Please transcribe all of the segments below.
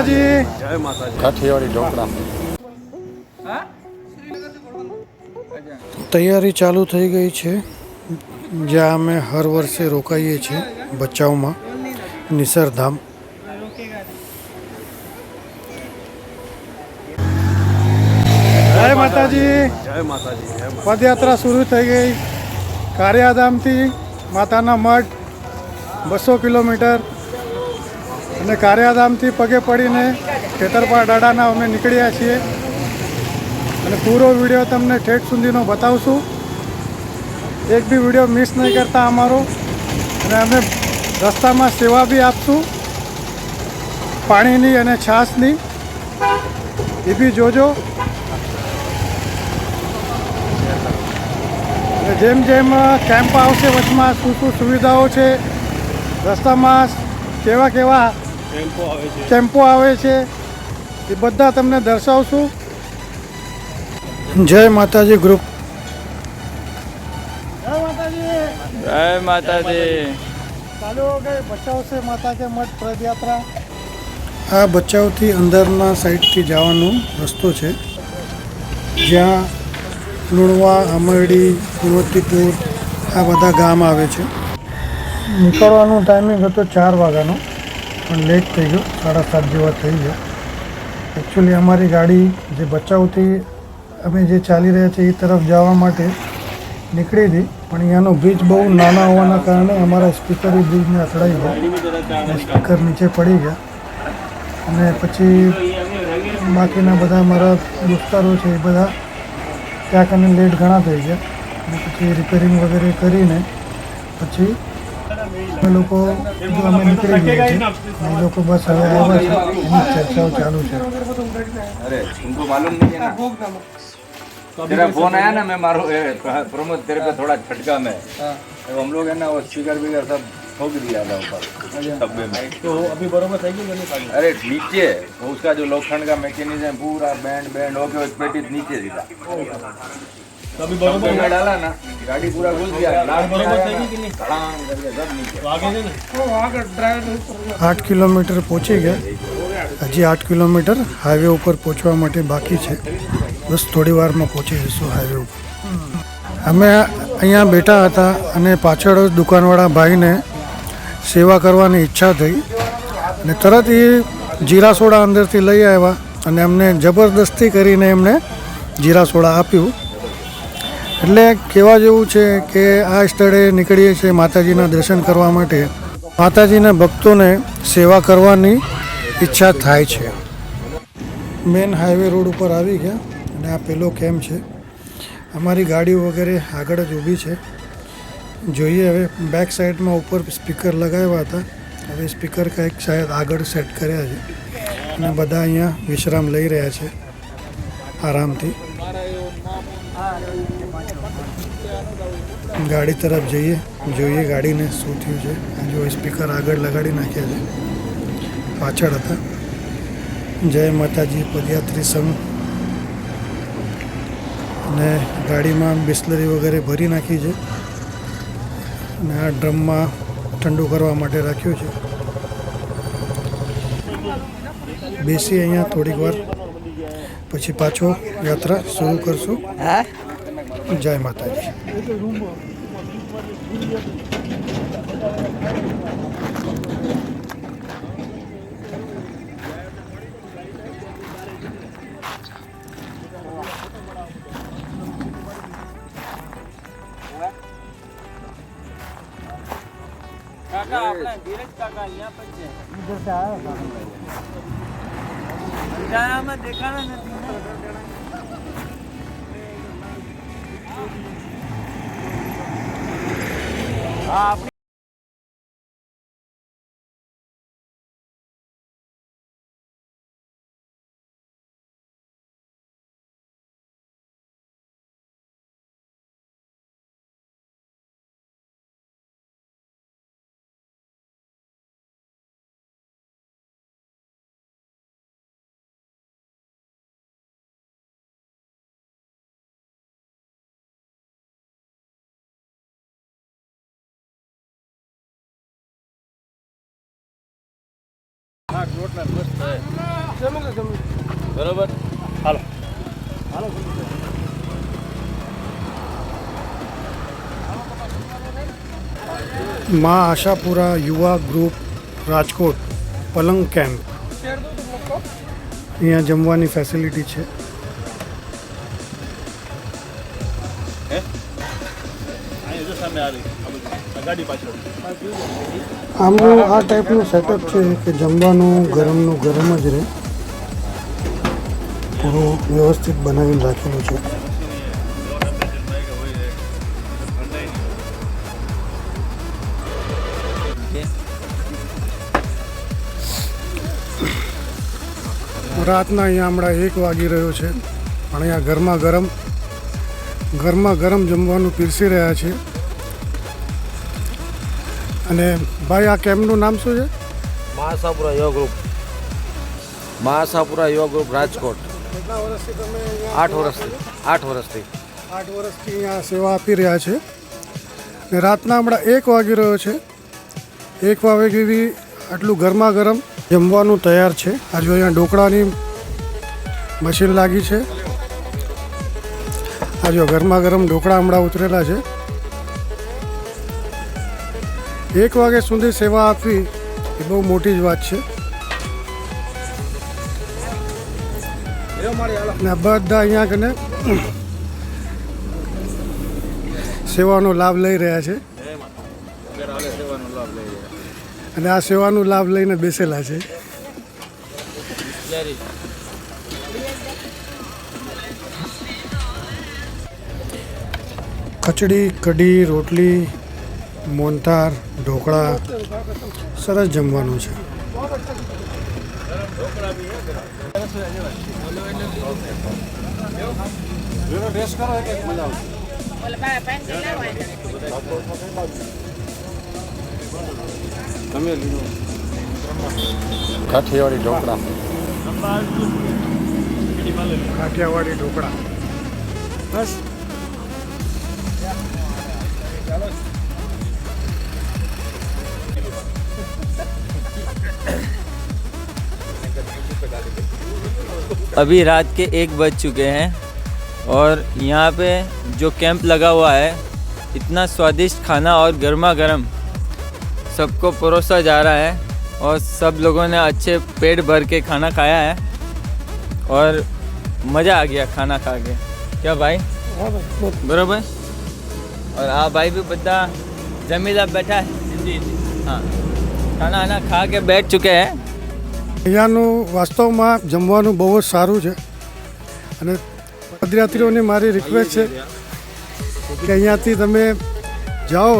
માતાજી. જય માતાજી. કાઠિયાવાડી ઢોકળા. તૈયારી ચાલુ થઈ ગઈ છે જ્યાં અમે હર વર્ષે રોકાઈએ છીએ ભચાઉમાં નિસરધામ. જય માતાજી. જય માતાજી જય માતાજી. પદયાત્રા શરૂ થઈ ગઈ. કારિયાધામથી માતાના મઠ બસો કિલોમીટર અને કાર્યાધામથી પગે પડીને ખેતરપા ડાડાના અમે નીકળ્યા છીએ. અને પૂરો વીડિયો તમને ઠેઠ સુધીનો બતાવશું. એક બી વીડિયો મિસ નહીં કરતા અમારો. અને અમે રસ્તામાં સેવા બી આપશું. પાણીની અને છાશની. એ બી જોજો. અને જેમ જેમ કેમ્પ આવશે, વચમાં શું શું સુવિધાઓ છે, રસ્તામાં કેવા કેવા કેમ્પો આવે છે. એ બધા તમને દર્શાવશું. જય માતાજી ગ્રુપ. જય માતાજી. જય માતાજી. ચાલુ ગઈ બચાવ છે માતા કે મઠ પદયાત્રા. આ બચાવથી અંદરના સાઈડથી જવાનો રસ્તો છે. જ્યાં લુણવા અમરડી ગુણવતીપુર આ બધા ગામ આવે છે. નીકળવાનો ટાઈમિંગ હતો ચાર વાગ્યાનો. પણ લેટ થઈ ગયો, સાડા સાત જેવા થઈ ગયા. એકચ્યુઅલી અમારી ગાડી જે બચાવથી અમે જે ચાલી રહ્યા છીએ એ તરફ જવા માટે નીકળી હતી, પણ અહીંયાનો બ્રિજ બહુ નાના હોવાના કારણે અમારા સ્પીકર એ બ્રિજને અથડાઈ ગયા. સ્પીકર નીચે પડી ગયા. અને પછી બાકીના બધા મારા દોસ્તારો છે એ બધા ત્યાં કને લેટ ઘણા થઈ ગયા. અને પછી રિપેરિંગ વગેરે કરીને પછી અમે લોકો કીધું અમે નીકળી ગયા છીએ અને એ લોકો બસ હવે આવ્યા છે એની ચર્ચાઓ ચાલુ છે अरे तुमको मालूम नहीं है ना तेरा फोन आया ना मैं मारो ए, प्रमोद तेरे पे थोड़ा झटका में अब हम लोग है ना वो स्पीकर विकर सब ठोक दिया था ऊपर डब्बे में तो अभी बरोबर सही क्यों अरे नीचे वो उसका जो लोखंड का मैकेनिज्म पूरा बैंड बैंड होके वो पेटी नीचे सीधा तो अभी बरोबर में डाला ना गाड़ी पूरा घुस गया लास्ट में आया ना, धड़ाम करके सब नीचे આઠ કિલોમીટર પહોંચી ગયા હજી આઠ કિલોમીટર હાઈવે ઉપર પહોંચવા માટે બાકી છે બસ થોડી વારમાં પહોંચી જઈશું હાઈવે ઉપર અમે અહીંયા બેઠા હતા અને પાછળ જ દુકાનવાળા ભાઈને સેવા કરવાની ઈચ્છા થઈ અને તરત એ જીરા સોડા અંદરથી લઈ આવ્યા અને અમને જબરદસ્તી કરીને એમણે જીરા સોડા આપ્યું એટલે કહેવા જેવું છે કે આ સ્થળે નીકળીએ છીએ માતાજીના દર્શન કરવા માટે. માતાજીના ભક્તોને સેવા કરવાની ઈચ્છા થાય છે. મેન હાઈવે રોડ ઉપર આવી ગયા અને આ પેલો કેમ્પ છે? અમારી ગાડીઓ વગેરે આગળ જ ઊભી છે. જોઈએ હવે બેક સાઈડમાં ઉપર સ્પીકર લગાવ્યા હતા. હવે સ્પીકર કંઈક શાયદ આગળ સેટ કર્યા છે. અને બધા અહીંયા વિશ્રામ લઈ રહ્યા છે. આરામથી. ગાડી તરફ જઈએ, જોઈએ ગાડીને શું થયું છે. જો સ્પીકર આગળ લગાડી નાખ્યા છે. પાછળ હતા. જય માતાજી, પદયાત્રી સંઘ. અને ગાડીમાં બિસ્લરી વગેરે ભરી નાખી છે. અને આ ડ્રમમાં ઠંડુ કરવા માટે રાખ્યું છે. બેસી અહીંયા થોડીક વાર. પછી પાછો યાત્રા શરૂ કરશું. જય માતાજી. કાકા આપણે ધીરજ કાકા અહીંયા પણ છે. અંધારામાં દેખાણા નથી હા રોટલા બરોબર? હાલો. મા આશાપુરા યુવા ગ્રુપ રાજકોટ પલંગ કેમ્પ અહીંયા જમવાની ફેસિલિટી છે. સામે આવી. આમનું આ ટાઈપનું સેટઅપ છે કે જમવાનું ગરમનું ગરમ જ રહે. પૂરું વ્યવસ્થિત બનાવીને રાખેલું છે. રાતના અહીંયા હમણાં એક વાગી રહ્યો છે. પણ અહીંયા ગરમા ગરમ ગરમા ગરમ જમવાનું પીરસી રહ્યા છે. અને ભાઈ આ કેમ્પનું નામ શું છે? મહાસાપુરા યોગ ગ્રુપ. મહાસાપુરા યોગ ગ્રુપ રાજકોટ. કેટલા વર્ષથી તમે આઠ વર્ષથી આઠ વર્ષથી. આઠ વર્ષથી અહીંયા સેવા આપી રહ્યા છે. ને રાતના હમણાં એક વાગી રહ્યો છે. એક વાગી આટલું ગરમા ગરમ જમવાનું તૈયાર છે. આજે અહીંયા ઢોકળાની મશીન લાગી છે. આજે ગરમા ગરમ ઢોકળા હમણાં ઉતરેલા છે. એક વાગ્યા સુધી સેવા આપવી એ બહુ મોટી જ વાત છે. ને બધા અહીંયા કને સેવાનો લાભ લઈ રહ્યા છે. અને આ સેવાનો લાભ લઈને બેસેલા છે. કચડી કઢી, રોટલી મોનતાર ઢોકળા સરસ જમવાનું છે. કાઠિયાવાડી ઢોકળા. કાઠિયાવાડી ઢોકળા. બસ. अभी रात के एक बज चुके हैं और यहाँ पे जो कैंप लगा हुआ है, इतना स्वादिष्ट खाना और गर्मा गर्म सबको परोसा जा रहा है और सब लोगों ने अच्छे पेट भर के खाना खाया है और मज़ा आ गया खाना खा के। क्या भाई? बरोबर? और आ भाई भी बता जमीला बैठा है। हाँ खाना वाना खा के बैठ चुके हैं। અહીંયાનું વાસ્તવમાં જમવાનું બહુ જ સારું છે. અને પદયાત્રીઓની મારી રિક્વેસ્ટ છે કે અહીંયાથી તમે જાઓ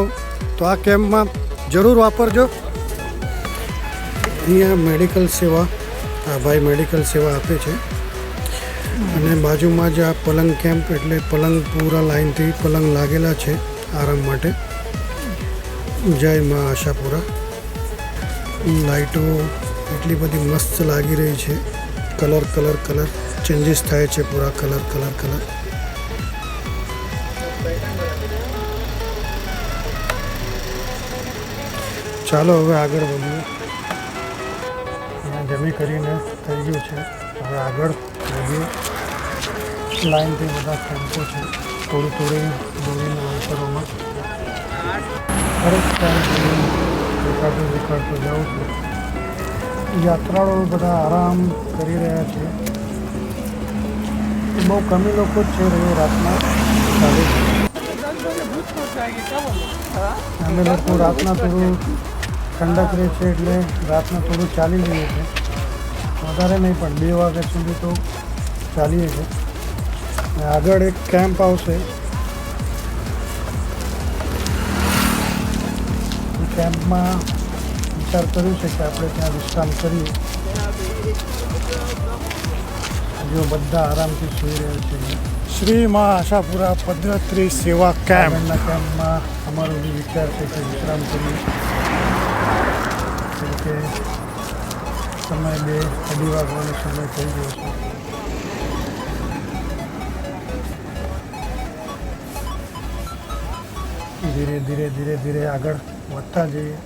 તો આ કેમ્પમાં જરૂર વાપરજો. અહીંયા મેડિકલ સેવા, આ ભાઈ મેડિકલ સેવા આપે છે. અને બાજુમાં જ આ પલંગ કેમ્પ એટલે પલંગ પૂરા લાઈનથી પલંગ લાગેલા છે આરામ માટે. જય મા આશાપુરા. લાઇટો એટલી બધી મસ્ત લાગી રહી છે. Colour colour colour. ચેન્જીસ થાય છે પૂરા કલર કલર કલર. ચાલો હવે આગળ વધીએ. જમી કરીને થઈ ગયું છે. હવે આગળ વધીએ. લાઈનથી બધા કેમ્પો છે. થોડી થોડી દૂરીના અંતરોમાં દરેક દેખાડતું જાઉં છું. યાત્રાળુઓ બધા આરામ કરી રહ્યા છે. બહુ કમી લોકો જ છે રહ્યો રાતના ચાલે છે. અમે લોકો રાતના થોડું ઠંડક રહે છે એટલે રાતના થોડું ચાલી લઈએ છે વધારે નહીં, પણ બે વાગ્યા સુધી તો ચાલીએ અને આગળ એક કેમ્પ આવશે. કેમ્પમાં વિચાર કર્યું છે કે આપણે ત્યાં વિશ્રામ કરીએ. જો બધા આરામથી સુઈ રહ્યા છે. શ્રી મા આશાપુરા પદ્ધત્રી સેવા કેમ્પ. આગળના કેમ્પમાં અમારો જે વિચાર છે કે વિશ્રામ કરીએ. કે સમય બે અઢી વાગવાનો સમય થઈ ગયો છે. ધીરે ધીરે ધીરે ધીરે આગળ વધતા જઈએ.